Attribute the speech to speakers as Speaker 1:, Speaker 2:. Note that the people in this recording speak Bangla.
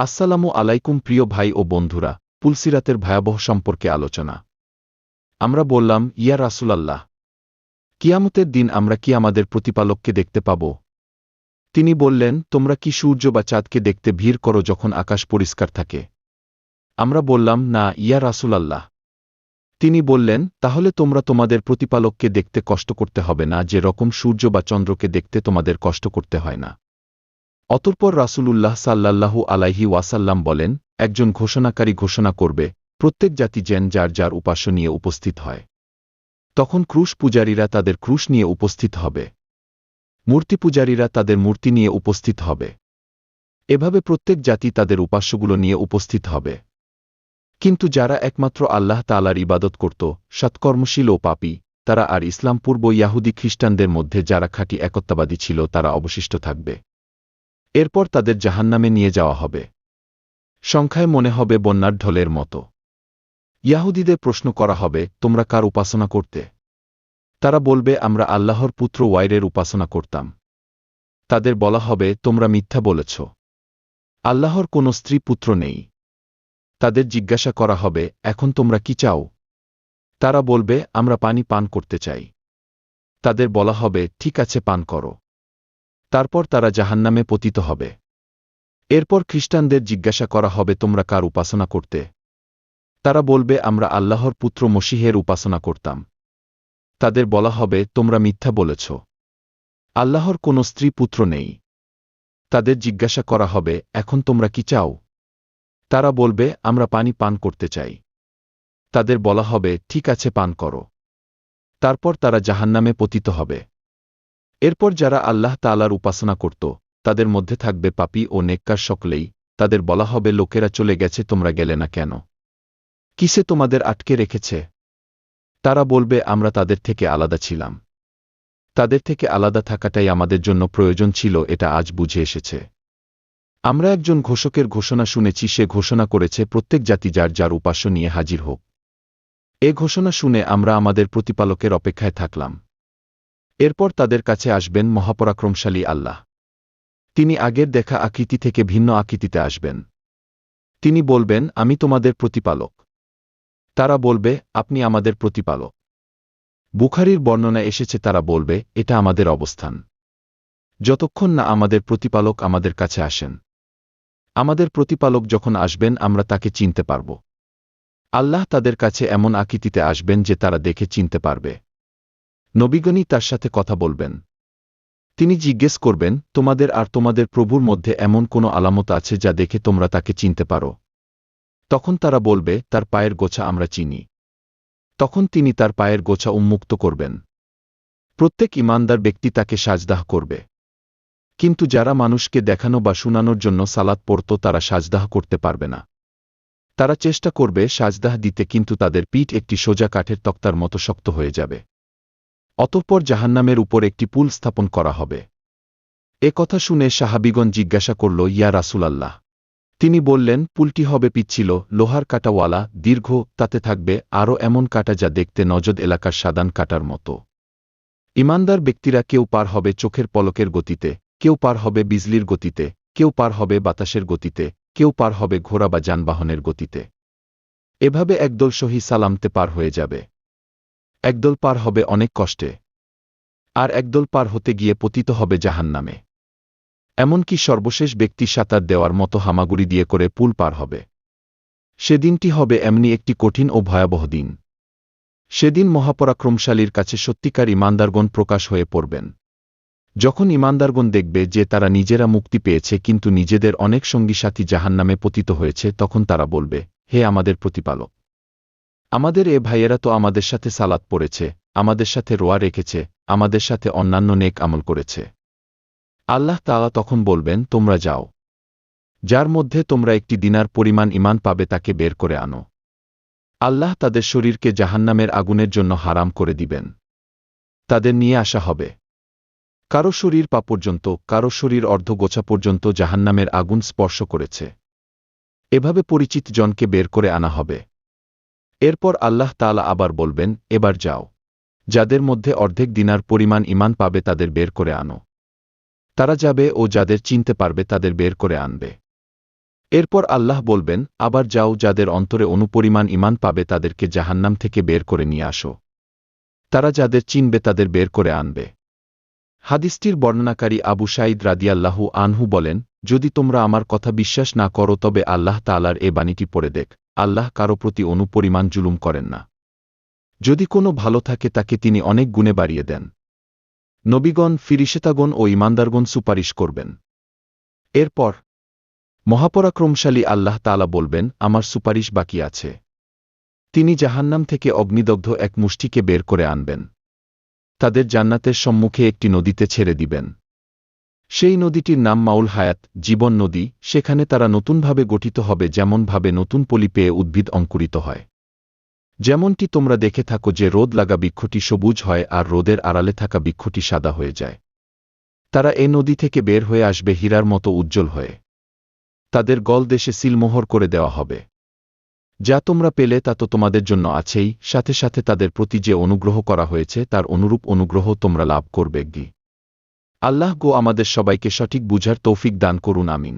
Speaker 1: আসসালামু আলাইকুম প্রিয় ভাই ও বন্ধুরা, পুলসিরাতের ভয়াবহ সম্পর্কে আলোচনা। আমরা বললাম, ইয়া রাসুলাল্লাহ। কিয়ামতের দিন আমরা কি আমাদের প্রতিপালককে দেখতে পাব? তিনি বললেন, তোমরা কি সূর্য বা চাঁদকে দেখতে ভিড় করো যখন আকাশ পরিষ্কার থাকে? আমরা বললাম, না, ইয়া রাসুলাল্লাহ। তিনি বললেন, তাহলে তোমরা তোমাদের প্রতিপালককে দেখতে কষ্ট করতে হবে না, যে রকম সূর্য বা চন্দ্রকে দেখতে তোমাদের কষ্ট করতে হয় না। অতঃপর রাসূলুল্লাহ সাল্লাল্লাহু আলাইহি ওয়াসাল্লাম বলেন, একজন ঘোষণাকারী ঘোষণা করবে, প্রত্যেক জাতি যেন যার যার উপাস্য নিয়ে উপস্থিত হয়। তখন ক্রুশ পূজারীরা তাদের ক্রুশ নিয়ে উপস্থিত হবে। মূর্তি পূজারীরা তাদের মূর্তি নিয়ে উপস্থিত হবে। এভাবে প্রত্যেক জাতি তাদের উপাস্যগুলো নিয়ে উপস্থিত হবে। কিন্তু যারা একমাত্র আল্লাহ তালার ইবাদত করত, সৎকর্মশীল ও পাপী, তারা আর ইসলাম পূর্ব ইয়াহুদি খ্রিস্টানদের মধ্যে যারা খাঁটি একত্ববাদী ছিল, তারা অবশিষ্ট থাকবে। এরপর তাদের জাহান্নামে নিয়ে যাওয়া হবে। সংখ্যায় মনে হবে বন্যার ঢলের মতো। ইয়াহুদিদের প্রশ্ন করা হবে, তোমরা কার উপাসনা করতে? তারা বলবে, আমরা আল্লাহর পুত্র ওয়াইরের উপাসনা করতাম। তাদের বলা হবে, তোমরা মিথ্যা বলেছ। আল্লাহর কোনো স্ত্রী পুত্র নেই। তাদের জিজ্ঞাসা করা হবে, এখন তোমরা কি চাও? তারা বলবে, আমরা পানি পান করতে চাই। তাদের বলা হবে, ঠিক আছে, পান করো। তারপর তারা জাহান্নামে পতিত হবে। এরপর খ্রিস্টানদের জিজ্ঞাসা করা হবে, তোমরা কার উপাসনা করতে? তারা বলবে, আমরা আল্লাহর পুত্র মসিহের উপাসনা করতাম। তাদের বলা হবে, তোমরা মিথ্যা বলেছ। আল্লাহর কোনো স্ত্রী পুত্র নেই। তাদের জিজ্ঞাসা করা হবে, এখন তোমরা কি চাও? তারা বলবে, আমরা পানি পান করতে চাই। তাদের বলা হবে, ঠিক আছে, পান করো। তারপর তারা জাহান্নামে পতিত হবে। এরপর যারা আল্লাহ তালার উপাসনা করত, তাদের মধ্যে থাকবে পাপি ও নেককার সকলেই, তাদের বলা হবে, লোকেরা চলে গেছে, তোমরা গেলে না কেন? কিসে তোমাদের আটকে রেখেছে? তারা বলবে, আমরা তাদের থেকে আলাদা ছিলাম। তাদের থেকে আলাদা থাকাটাই আমাদের জন্য প্রয়োজন ছিল, এটা আজ বুঝে এসেছে। আমরা একজন ঘোষকের ঘোষণা শুনেছি, সে ঘোষণা করেছে, প্রত্যেক জাতি যার যার উপাস্য নিয়ে হাজির হোক। এ ঘোষণা শুনে আমরা আমাদের প্রতিপালকের অপেক্ষায় থাকলাম। এরপর তাদের কাছে আসবেন মহাপরাক্রমশালী আল্লাহ। তিনি আগের দেখা আকৃতি থেকে ভিন্ন আকৃতিতে আসবেন। তিনি বলবেন, আমি তোমাদের প্রতিপালক। তারা বলবে, আপনি আমাদের প্রতিপালক। বুখারির বর্ণনা এসেছে, তারা বলবে, এটা আমাদের অবস্থান। যতক্ষণ না আমাদের প্রতিপালক আমাদের কাছে আসেন। আমাদের প্রতিপালক যখন আসবেন, আমরা তাকে চিনতে পারব। আল্লাহ তাদের কাছে এমন আকৃতিতে আসবেন যে তারা দেখে চিনতে পারবে। নবীগণই তার সাথে কথা বলবেন। তিনি জিজ্ঞেস করবেন, তোমাদের আর তোমাদের প্রভুর মধ্যে এমন কোনো আলামত আছে যা দেখে তোমরা তাকে চিনতে পারো? তখন তারা বলবে, তার পায়ের গোছা আমরা চিনি। তখন তিনি তার পায়ের গোছা উন্মুক্ত করবেন। প্রত্যেক ইমানদার ব্যক্তি তাকে সাজদাহ করবে। কিন্তু যারা মানুষকে দেখানো বা শুনানোর জন্য সালাত পড়ত, তারা সাজদাহ করতে পারবে না। তারা চেষ্টা করবে সাজদাহ দিতে, কিন্তু তাদের পিঠ একটি সোজা কাঠের তক্তার মতো শক্ত হয়ে যাবে। অতঃপর জাহান্নামের উপর একটি পুল স্থাপন করা হবে। এ কথা শুনে সাহাবিগণ জিজ্ঞাসা করল, ইয়া রাসুলাল্লাহ। তিনি বললেন, পুলটি হবে পিচ্ছিল, লোহার কাটাওয়ালা, দীর্ঘ, তাতে থাকবে আরও এমন কাটা যা দেখতে নজদ এলাকার সাদান কাটার মতো। ইমানদার ব্যক্তিরা কেউ পার হবে চোখের পলকের গতিতে, কেউ পার হবে বিজলির গতিতে, কেউ পার হবে বাতাসের গতিতে, কেউ পার হবে ঘোড়া বা যানবাহনের গতিতে। এভাবে একদল সহি সালামতে পার হয়ে যাবে। একদল পার হবে অনেক কষ্টে। আর একদল পার হতে গিয়ে পতিত হবে জাহান জাহান্নামে। এমনকি সর্বশেষ ব্যক্তি সাঁতার দেওয়ার মতো হামাগুড়ি দিয়ে করে পুল পার হবে। সেদিনটি হবে এমনি একটি কঠিন ও ভয়াবহ দিন। সেদিন মহাপরাক্রমশালীর কাছে সত্যিকার ইমানদারগণ প্রকাশ হয়ে পড়বেন। যখন ইমানদারগণ দেখবে যে তারা নিজেরা মুক্তি পেয়েছে কিন্তু নিজেদের অনেক সঙ্গী সাথী জাহান্নামে পতিত হয়েছে, তখন তারা বলবে, হে আমাদের প্রতিপালক আমাদের এ ভাইয়েরা তো আমাদের সাথে সালাত পড়েছে, আমাদের সাথে রোয়া রেখেছে, আমাদের সাথে অন্যান্য নেক আমল করেছে। আল্লাহ তালা তখন বলবেন, তোমরা যাও। যার মধ্যে তোমরা একটি দিনার পরিমাণ ইমান পাবে তাকে বের করে আনো। আল্লাহ তাদের শরীরকে জাহান্নামের আগুনের জন্য হারাম করে দিবেন। তাদের নিয়ে আসা হবে। কারও শরীর পা পর্যন্ত, কারও শরীর অর্ধ গোছা পর্যন্ত জাহান্নামের আগুন স্পর্শ করেছে। এভাবে পরিচিত জনকে বের করে আনা হবে। এরপর আল্লাহ তালা আবার বলবেন, এবার যাও। যাদের মধ্যে অর্ধেক দিনার পরিমাণ ইমান পাবে তাদের বের করে আনো। তারা যাবে ও যাদের চিনতে পারবে তাদের বের করে আনবে। এরপর আল্লাহ বলবেন, আবার যাও যাদের অন্তরে অনুপরিমাণ ইমান পাবে তাদেরকে জাহান্নাম থেকে বের করে নিয়ে আসো। তারা যাদের চিনবে তাদের বের করে আনবে। হাদিসটির বর্ণনাকারী আবু সাঈদ রাদিয়াল্লাহু আনহু বলেন, যদি তোমরা আমার কথা বিশ্বাস না করো তবে আল্লাহ তালার এ বাণীটি পড়ে দেখ। আল্লাহ কারও প্রতি অনুপরিমাণ জুলুম করেন না। যদি কোনো ভালো থাকে তাকে তিনি অনেক গুণে বাড়িয়ে দেন। নবীগণ ফিরিশেতাগণ ও ইমানদারগণ সুপারিশ করবেন। এরপর, মহাপরাক্রমশালী আল্লাহ তালা বলবেন, আমার সুপারিশ বাকি আছে। তিনি জাহান্নাম থেকে অগ্নিদগ্ধ এক মুষ্টিকে বের করে আনবেন। তাদের জান্নাতের সম্মুখে একটি নদীতে ছেড়ে দিবেন। সেই নদীটির নাম মাউল হায়াত, জীবন নদী, সেখানে তারা নতুনভাবে গঠিত হবে যেমনভাবে নতুন পলি পেয়ে উদ্ভিদ অঙ্কুরিত হয়। যেমনটি তোমরা দেখে থাকো যে রোদ লাগা বৃক্ষটি সবুজ হয় আর রোদের আড়ালে থাকা বৃক্ষটি সাদা হয়ে যায়। তারা এ নদী থেকে বের হয়ে আসবে হীরার মতো উজ্জ্বল হয়ে। তাদের গল দেশে সিলমোহর করে দেওয়া হবে। যা তোমরা পেলে তা তো তোমাদের জন্য আছেই, সাথে সাথে তাদের প্রতি যে অনুগ্রহ করা হয়েছে তার অনুরূপ অনুগ্রহ তোমরা লাভ করবে, গি। আল্লাহ গো আমাদের সবাইকে সঠিক বুঝার তৌফিক দান করুন আমিন।